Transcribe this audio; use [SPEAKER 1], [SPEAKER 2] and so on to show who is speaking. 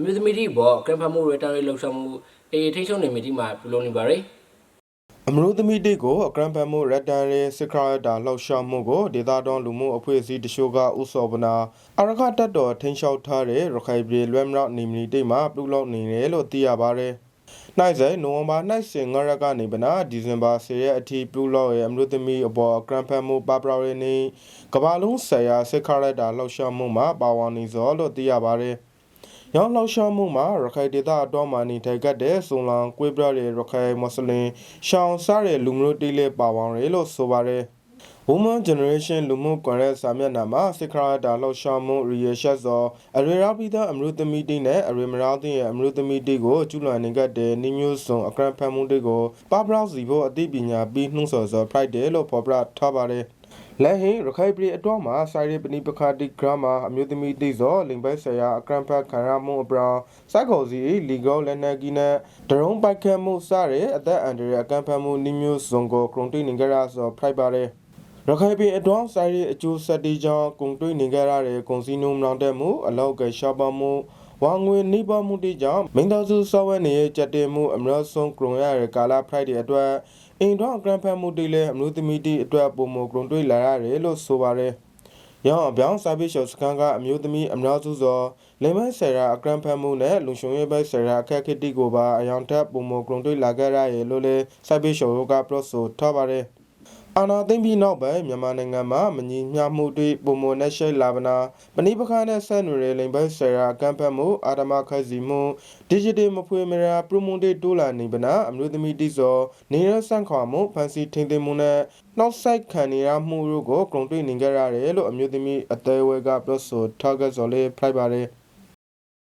[SPEAKER 1] အမျိုးသမီးတွေဘောကရန်ဖတ်မှုရတာရေးလှုပ်ရှားမှုအေးထိချုံနေမိတိမှာပြုလုပ်နေပါရယ်
[SPEAKER 2] အမလို့သမီးတိတ်ကိုအကရန်ဖတ်မှုရက်တန်ရဲစစ်ခရတာလှောက်ရှောက်မှုကိုဒေသတွင်းလူမှုအဖွဲ့အစည်းတချို့ကဥစောပနာအရခတက်တော်ထိန်းလျှောက်ထားတဲ့ရခိုင်ပြည်လွဲမရောက်နေမီတိတ်မှာပြုလုပ်နေတယ်လို့သိရပါတယ်။နိုင်စေနိုဝင်ဘာနိုင်စင်ငရကနေပနာဒီဇင်ဘာ10ရက်အထိပြုလုပ်ရဲ့အမလို့သမီးအပေါ်အကရန်ဖတ်မှုပပရရနေကဘာလုံးဆရာစစ်ခရတာလှောက်ရှောက်မှုမှာပါဝင်နေစောလို့သိရပါတယ်။ ရောင်းလောက်ရှောင်းမှုမှာရခိုင်ဒေသအတွင်းမှာနေထိုင်ကြတဲ့စုံလန်ကွေးပြတဲ့ရခိုင်မွတ်စလင်ရှောင်းစားတဲ့လူမျိုးတိလေးပါဝင်ရလို့ဆိုပါတယ်။ Women Generation လူမှုကွန်ရက်စာမျက်နှာမှာစစ်ခရတာလောက်ရှောင်းမှုရီရရှက်စောအရေရာပိသအမျိုးသမီးတိနဲ့အရေမရာတိရဲ့အမျိုးသမီးတိကိုကျူလွန်နေကြတဲ့နိမျိုးစုံအကရန်ဖတ်မှုတိကိုပပရောက်စီဖို့အသိပညာပြီးနှုံးဆော်စော Friday လို့ဖော်ပြထားပါတယ်။ လက်ဟင်ရခိုင်ပြည်အတွင်းမှာစာရေးပဏိပခတိဂရမာအမျိုးသမီးတိစောလိမ်ပိုက်ဆရာအကရန်ဖတ်ခံရမှုအပရာစိုက်ခေါ်စီလီဂောလက်နက်ကီနဲ့ဒရုံပိုက်ခတ်မှုစတဲ့အသက်အန္တရာယ်အကန့်ဖတ်မှုနိမျိုးစုံကိုကရုံတိနေကြရဆိုဖိုက်ပါတယ်ရခိုင်ပြည်အတွင်းစာရေးအကျိုးဆက်တီကြောင့်ကုန်တွေးနေကြရတဲ့ကုန်စည်နှုန်းမြောင်တက်မှုအလောက်ကရှားပါမှု ဝါငွေနှိပါမှုတိကြောင့်မိန်တော်စုစောဝဲနေရဲ့ကြက်တင်မှုအများဆုံးကရုံရတဲ့ကာလာဖရိုက်တဲ့အတွက်အင်တော့အကန့်ဖတ်မှုတိလည်းအမျိုးသမီးတိအတွက်ပုံမကရုံတွေးလာရတယ်လို့ဆိုပါတယ်ရောင်းအပြောင်းစာပေရှော့စကန်ကအမျိုးသမီးအများစုသောလင်မဆရာအကရန်ဖတ်မှုနဲ့လုံရှုံရေးဘက်ဆရာအခက်ခက်တိကိုပါအယောင်ထက်ပုံမကရုံတွေလာခဲ့ရရဲ့လို့လေစာပေရှော့ကပရော့ဆိုထားပါတယ် အာနာသိမ့်ပြီးနောက်ပိုင်းမြန်မာနိုင်ငံမှာမညီမျှမှုတွေပုံမနဲ့ရှိလာဗနာပဏိပခါနဲ့ဆက်နွယ်တဲ့လိမ်ဘက်ဆရာအကန့်ဖတ်မှုအာဓမခိုက်စီမှု digital မဖွေမရာ promote တိုးလာနေဗနာအမျိုးသမီးတိစောနေရဆန့်ခွာမှုဖန်စီထိန်သိမ်းမှုနဲ့နောက်ဆိုင်ခံနေရမှုတို့ကိုကရုံတွေ့နေကြရတယ်လို့အမျိုးသမီးအသေးဝဲကပြောဆိုထားခဲ့စော်လေးဖိုက်ပါတယ်